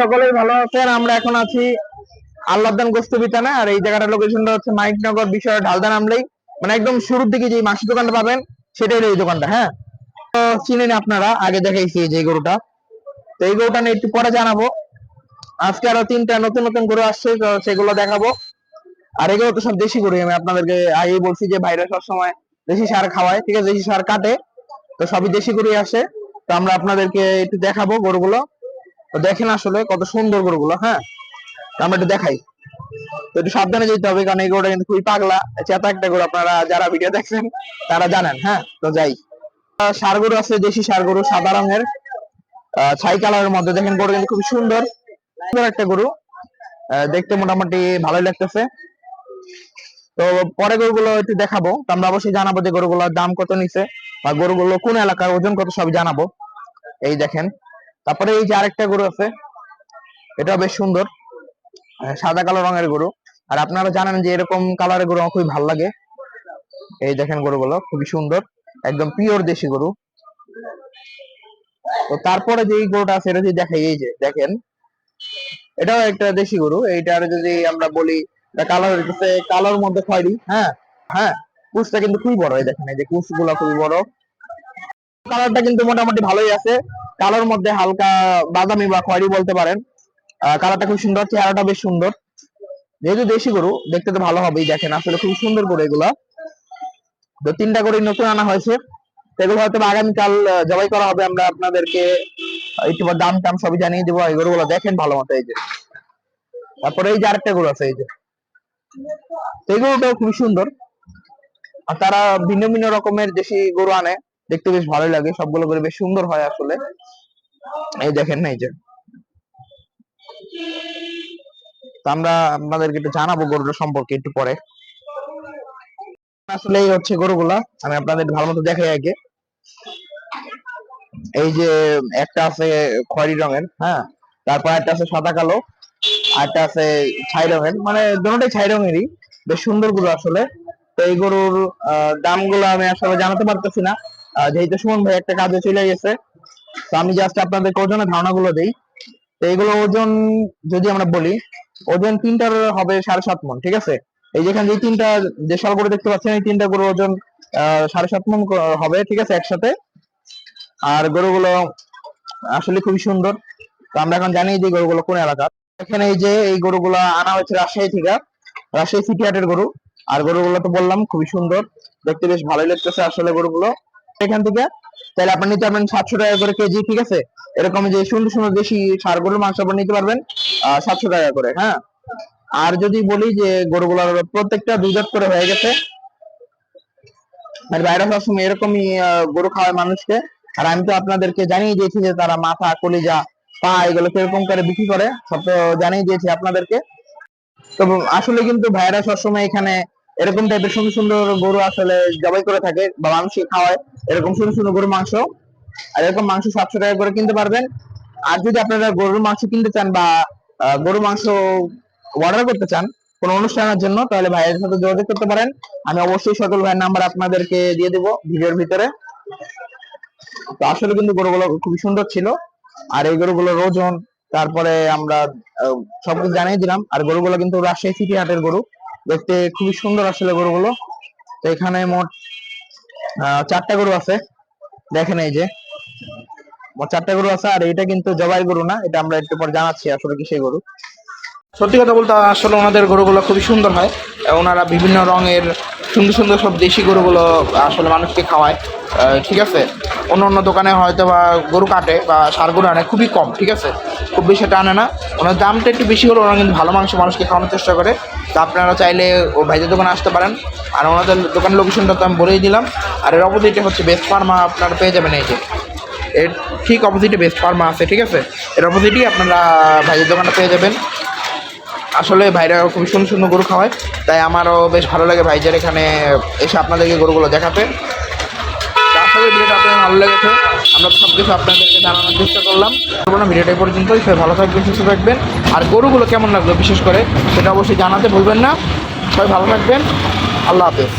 সকলেই ভালো আছেন। আমরা এখন আছি আল্লাহদান গোস্ত বিতানে আর এই জায়গাটার লোকেশনটা হচ্ছে মাইকনগর বিষয় ঢালদা নামলেই। মানে একদম শুরুর দিকে যে মাসি দোকানটা পাবেন, সেটাই এই দোকানটা হ্যাঁ? তো চিনেন আপনারা, আগে দেখাইছি যে গরুটা। তো এই গরুটা নিয়ে একটু পরে জানাব। আজকে আরও তিনটা নতুন নতুন গরু আসছে, তো সেগুলো দেখাবো। আর এগুলো তো সব দেশি গরু, আমি আপনাদেরকে আগেই বলছি যে ভাইরা সবসময় দেশি সার খাওয়ায়, ঠিক আছে? দেশি সার কাটে, তো সবই দেশি গরুই আসে। তো আমরা আপনাদেরকে একটু দেখাবো গরুগুলো। তো দেখেন আসলে কত সুন্দর গরুগুলো হ্যাঁ? আমরা একটু দেখাই। তো একটু সাবধানে যেতে হবে, কারণ এই গরুটা কিন্তু খুবই পাগলা। চেতা একটা গরু, আপনারা যারা ভিডিও দেখছেন তারা জানেন হ্যাঁ? তো যাই। সার গরু আছে, দেশি সার গরু, সাদা রঙের। ছাই কালারের মধ্যে দেখেন গরু কিন্তু খুবই সুন্দর। সুন্দর একটা গরু। দেখতে মোটামুটি ভালোই লাগতেছে। তো পরে গরুগুলো একটু দেখাবো। তো আমরা অবশ্যই জানাব যে গরুগুলোর দাম কত নিছে, বা গরুগুলো কোন এলাকার ওজন কত সব জানাব। এই দেখেন। তারপরে এই যে আরেকটা গরু আছে এটা বেশ সুন্দর সাদা কালো রঙের গরু। আর আপনারা জানেন যে এরকম কালারের গরু আমার খুবই ভালো লাগে। এই দেখেন গরুগুলো, খুবই সুন্দর, একদম পিওর দেশি গরু। তো তারপরে যে গরুটা আছে, এটা যদি দেখাই এই যে দেখেন, এটাও একটা দেশি গরু। এইটার যদি আমরা বলি কালার হইতেছে কালোর মধ্যে খয়েরি হ্যাঁ? হ্যাঁ কুচটা কিন্তু খুবই বড়, এই দেখেন, এই যে কুচগুলা খুবই বড়। কালারটা কিন্তু মোটামুটি ভালোই আছে। কালোর মধ্যে হালকা বাদামি বা খয়েরি বলতে পারেন। কালারটা খুব সুন্দর, চেহারাটা বেশ সুন্দর। যেহেতু দেশি গরু, দেখতে তো ভালো হবেই, দেখেন, আসলে খুব সুন্দর গরু এগুলা। তো তিনটা গরু নতুন আনা হয়েছে। এগুলো হয়তো আগামীকাল জবাই করা হবে, আমরা আপনাদেরকে পর দাম টাম সবই জানিয়ে দেবো। এই গরুগুলো দেখেন ভালো মতো, এই যে। তারপরে এই যে আরেকটা গরু আছে, এই যে। এই গরুটাও খুবই সুন্দর। আর তারা ভিন্ন ভিন্ন রকমের দেশি গরু আনে। দেখতে বেশ ভালোই লাগে, সবগুলো গরু বেশ সুন্দর হয় আসলে। এই দেখেন না এই যে। আমরা আপনাদেরকে একটু জানাব গরুটা সম্পর্কে একটু পরে। আসলে এই হচ্ছে গরুগুলা, আমি আপনাদের ভালো মতো দেখাই আগে। এই যে একটা আছে খয়েরি রঙের হ্যাঁ? তারপর একটা আছে সাদা কালো, আর একটা আছে ছাই রঙের। মানে দুটোটাই ছাই রঙেরই, বেশ সুন্দর গরু আসলে। তো এই গরুর দামগুলো আমি আসলে জানাতে পারতেছি না। যেহেতু সুমন ভাই একটা কাজে চলে গেছে, তো আমি জাস্ট আপনাদেরকে ওজনের ধারণাগুলো দেই। তো এইগুলো ওজন, যদি আমরা বলি, ওজন তিনটার হবে সাড়ে সাত মন ঠিক আছে? এই যেখানে যে তিনটা দেশাল গরু দেখতে পাচ্ছেন, এই তিনটা গরু ওজন সাড়ে সাত মন হবে, ঠিক আছে, একসাথে। আর গরুগুলো আসলে খুবই সুন্দর। তো আমরা এখন জানি যে গরুগুলো কোন এলাকার। এখানে এই যে এই গরুগুলো আনা হয়েছে রাজশাহী থেকে, রাজশাহী সিটি হাটের গরু। আর গরুগুলো তো বললাম, খুবই সুন্দর। দেখতে বেশ ভালোই লাগতেছে আসলে গরুগুলো। এখান থেকে, তাহলে আপনি নিতে পারবেন সাতশো টাকা করে কেজি, ঠিক আছে? এরকম যে সুন্দর সুন্দর দেশি সার গরুর মাংস আপনি নিতে পারবেন সাতশো টাকা করে হ্যাঁ? আর যদি বলি যে গরুগুলোর প্রত্যেকটা দুই দাঁত করে হয়ে গেছে মানে বাইরে সবসময় এরকমই গরু খাওয়ায় মানুষকে, আর আমি তো আপনাদেরকে জানিয়ে দিয়েছি যে তারা মাথা, কলিজা, পা এগুলো কীরকম করে বিক্রি করে, সব তো জানিয়ে দিয়েছি আপনাদেরকে। তো আসলে কিন্তু ভাইরা সবসময় এখানে এরকম টাইপের সুন্দর সুন্দর গরু আসলে জবাই করে থাকে বা মানুষকে খাওয়ায়। এরকম সুন্দর সুন্দর গরুর মাংস, আর এরকম মাংস সাতশো টাকা করে কিনতে পারবেন। আর যদি আপনারা গরুর মাংস কিনতে চান বা গরুর মাংস অর্ডার করতে চান কোনো অনুষ্ঠানের জন্য, তাহলে ভাইয়ের সাথে যোগাযোগ করতে পারেন। আমি অবশ্যই সকল ভাইয়ের নাম্বার আপনাদেরকে দিয়ে দেবো ভিডিওর ভিতরে। তো আসলে কিন্তু গরুগুলো খুবই সুন্দর ছিল। আর এই গরুগুলোর ওজন, তারপরে আমরা সবকিছু জানিয়ে দিলাম। আর গরুগুলো কিন্তু রাজশাহী সিটি হাটের গরু। দেখতে খুবই সুন্দর আসলে গরুগুলো। তো এখানে মোট চারটা গরু আছে। দেখেন এই যে। চারটা গরু আছে, আর এটা কিন্তু জবাই গরু না, এটা আমরা একটু পর জানাচ্ছি আসলে কি সেই গরু। সত্যি কথা বলতে আসলে ওনাদের গরুগুলো খুবই সুন্দর হয়। ওনারা বিভিন্ন রঙের সুন্দর সুন্দর সব দেশি গরুগুলো আসলে মানুষকে খাওয়ায়। ঠিক আছে? অন্য অন্য দোকানে হয়তো বা গরু কাটে বা সার গরু আনে, খুবই কম, ঠিক আছে? খুব বেশি এটা আনে না। ওনার দামটা একটু বেশি হলে ওনারা কিন্তু ভালো মাংস মানুষকে খাওয়ানোর চেষ্টা করে। তো আপনারা চাইলে ও ভাইদের দোকানে আসতে পারেন। আর ওনাদের দোকানের লোকেশনটা তো আমি বলেই দিলাম। আর এর অপোজিটে হচ্ছে বেস্ট ফার্মা আপনারা পেয়ে যাবেন এই যে। এর ঠিক অপোজিটে বেস্ট ফার্মা আছে, ঠিক আছে? এর অপোজিটই আপনারা ভাইদের দোকানটা পেয়ে যাবেন। আসলে ভাইরা খুবই সুন্দর সুন্দর গরু খাওয়ায়, তাই আমারও বেশ ভালো লাগে ভাইজার এখানে এসে আপনাদেরকে গরুগুলো দেখাতে। আশা করি ভিডিওটা আপনাদের ভালো লেগেছে। আমরা সব কিছু আপনাদেরকে জানানোর চেষ্টা করলাম। বলব না, ভিডিওটা পর্যন্তই। সবাই ভালো থাকবেন, সুস্থ থাকবেন। আর গরুগুলো কেমন লাগল বিশেষ করে, সেটা অবশ্যই জানাতে ভুলবেন না। সবাই ভালো থাকবেন। আল্লাহ হাফেজ।